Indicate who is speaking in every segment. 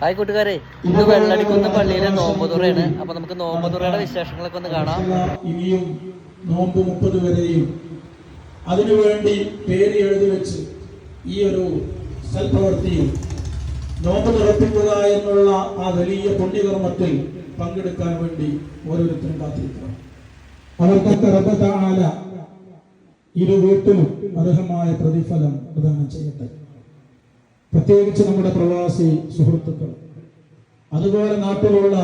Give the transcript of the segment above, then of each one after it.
Speaker 1: Hi കൂട്ടുകാരെ. ഇന്ന് വെള്ളടിക്കുന്ന പള്ളിയിലെ നോമ്പുതുറയാണ്. അപ്പൊ നമുക്ക് നോമ്പുതുറയുടെ വിശേഷങ്ങളൊക്കെ ഒന്ന് കാണാം.
Speaker 2: ഇനിയും നോമ്പ് മുപ്പത് വരെയും. അതിനുവേണ്ടി പേര് എഴുതി വെച്ച് ഈ ഒരു സൽപ്രവൃത്തിയിൽ നോമ്പ് തുറപ്പിക്കുക എന്നുള്ള ആ വലിയ പുണ്യകർമ്മത്തിൽ പങ്കെടുക്കാൻ വേണ്ടി ഓരോരുത്തരും കാത്തിരിക്കണം. അവർക്കൊക്കെ ഇരു വീട്ടിലും അർഹമായ പ്രതിഫലം പ്രദാനം ചെയ്യട്ടെ. പ്രത്യേകിച്ച് നമ്മുടെ പ്രവാസി സുഹൃത്തുക്കൾ അതുപോലെ നാട്ടിലുള്ള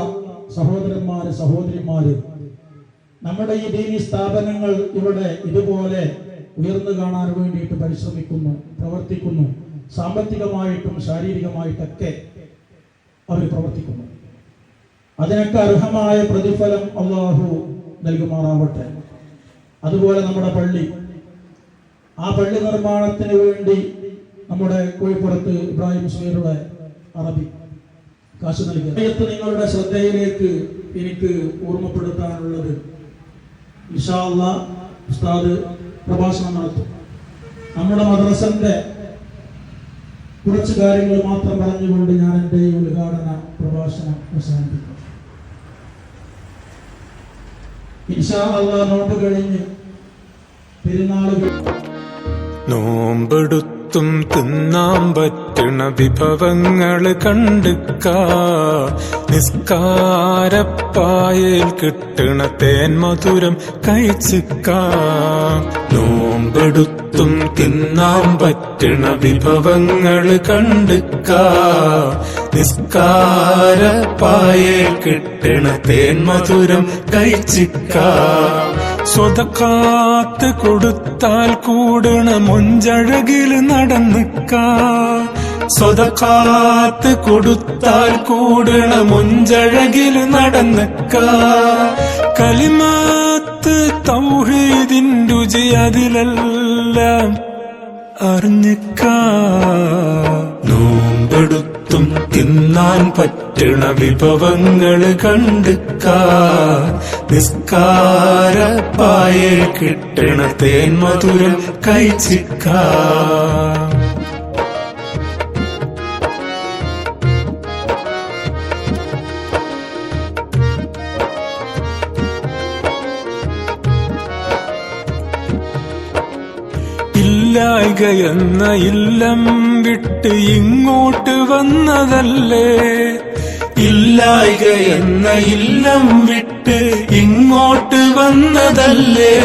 Speaker 2: സഹോദരന്മാര് സഹോദരിമാര് നമ്മുടെ ഈ ദീനി സ്ഥാപനങ്ങൾ ഇവിടെ ഇതുപോലെ ഉയർന്നു കാണാൻ വേണ്ടിയിട്ട് പരിശ്രമിക്കുന്നു പ്രവർത്തിക്കുന്നു. സാമ്പത്തികമായിട്ടും ശാരീരികമായിട്ടൊക്കെ അവർ പ്രവർത്തിക്കുന്നു. അതിനൊക്കെ അർഹമായ പ്രതിഫലം അള്ളാഹു നൽകുമാറാവട്ടെ. അതുപോലെ നമ്മുടെ പള്ളി. ആ പള്ളി നിർമ്മാണത്തിന് വേണ്ടി നമ്മുടെ കോഴിപ്പുറത്ത് ഇബ്രാഹിം സുഹൈറുടെ അറബി. കാശ് നൽകി. സമയത്ത് നിങ്ങളുടെ ശ്രദ്ധയിലേക്ക് എനിക്ക് ഓർമ്മപ്പെടുത്താനുള്ളത്. ഉസ്താദ് പ്രഭാഷണം നടത്തും. നമ്മുടെ മദ്രസന്റെ കുറച്ച് കാര്യങ്ങൾ മാത്രം പറഞ്ഞുകൊണ്ട് ഞാൻ എന്റെ ഈ ഉദ്ഘാടന പ്രഭാഷണം അവസാനിപ്പിക്കും. നോമ്പ് കഴിഞ്ഞ് പെരുന്നാളുകൾ
Speaker 3: നോമ്പെടുത്തും തിന്നാൻ പറ്റണ വിഭവങ്ങൾ കണ്ടുക്ക നിസ്കാരപ്പായയിൽ കിട്ടണ തേൻ മധുരം കഴിച്ചിക്ക നോമ്പെടുത്തും തിന്നാൻ പറ്റണ വിഭവങ്ങൾ കണ്ടുക്ക നിസ്കാരപ്പായയിൽ കിട്ടണ തേൻ മധുരം കഴിച്ചിക്ക സ്വതക്കാത്ത് കൊടുത്താൽ കൂടണ മുഞ്ചഴകിൽ നടന്നിക്ക സ്വതക്കാത്ത് കൊടുത്താൽ കൂടണ മുഞ്ചഴകിൽ നടന്നിക്ക കലിമാത്ത് തൗഹീദിൻ രുചി അതിലെല്ലാം അറിഞ്ഞിക്ക. തിന്നാൻ പറ്റണ വിഭവങ്ങൾ കണ്ടുക്ക നിസ്കാരപ്പായ കിട്ടണ തേൻ മധുരം കഴിച്ചിക്ക ഇല്ലായ്ക എന്ന ഇല്ലം വിട്ട് ഇങ്ങോട്ട് വന്നതല്ലേ? ഇല്ലായിക എന്ന ഇല്ലം വിട്ട് ഇങ്ങോട്ട് വന്നതല്ലേ?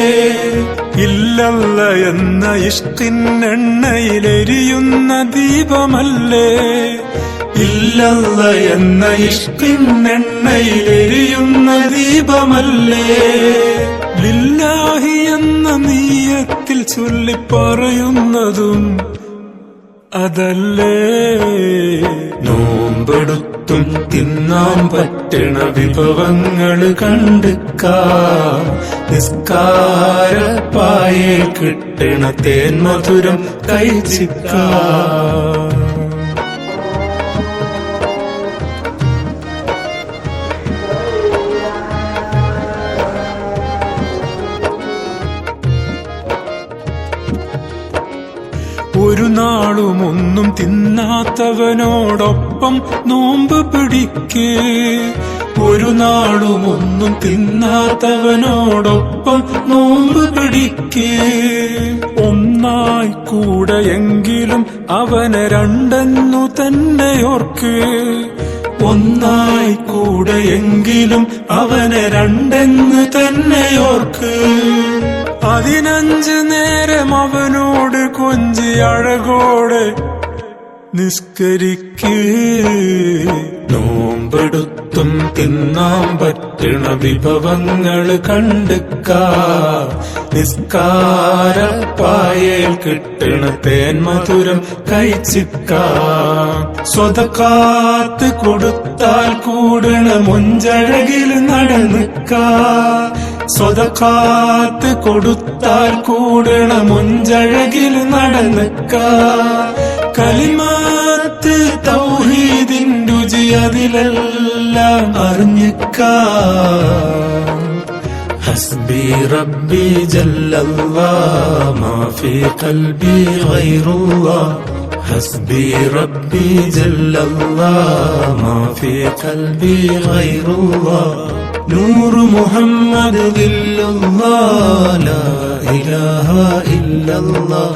Speaker 3: ഇല്ലല്ല എന്ന ഇഷ്കിന്നെണ്ണയിലെരിയുന്ന ദീപമല്ലേ? ഇല്ലല്ല എന്ന ഇഷ്കിന്നെണ്ണയിലെരിയുന്ന ദീപമല്ലേ? ലില്ലാഹി എന്ന നീയത്തിൽ ചൊല്ലി പറയുന്നതും അതല്ലേ? നോമ്പെടുത്തും തിന്നാൻ പറ്റണ വിഭവങ്ങൾ കണ്ടുക്ക. നിസ്കാരപ്പായ കിട്ടണ തേൻ മധുരം കഴിച്ചിക്ക. ഒരു നാളും ഒന്നും തിന്നാത്തവനോടൊപ്പം നോമ്പ് പിടിക്കേ. ഒരു നാളും ഒന്നും തിന്നാത്തവനോടൊപ്പം നോമ്പ് പിടിക്കേ. ഒന്നായി കൂടെയെങ്കിലും അവനെ രണ്ടെന്നു തന്നെ ഓർക്ക്. ഒന്നായി കൂടെയെങ്കിലും അവനെ രണ്ടെന്ന് തന്നെ ഓർക്ക്. പതിനഞ്ച് നേരം അവനോട് കൊഞ്ചി അഴകോടെ നിസ്കരിക്ക്. നോമ്പെടുത്തും തിന്നാൻ പറ്റണ വിഭവങ്ങൾ കണ്ടുക്ക. നിസ്കാരപ്പായയിൽ കിട്ടണ തേൻ മധുരം കഴിച്ചിക്ക. സ്വതക്കാത്ത് കൊടുത്താൽ കൂടണ മുഞ്ചഴകിൽ നടന്നിക്ക. സ്വതക്കാത്ത് കൊടുത്താൽ കൂടണ മുഞ്ചഴകിൽ നടന്നക്ക കലിമാത്ത് തൗഹീദിൻ രുചി അതിലെല്ലാം അറിഞ്ഞക്ക. ഹസ്ബി റബ്ബി ജല്ലല്ലാ മാഫി ഫീ ഖൽബി ഗൈറുല്ലാ حسبي ربي جل الله ما في قلبي غير الله. نور محمد ظل الله لا إله إلا الله.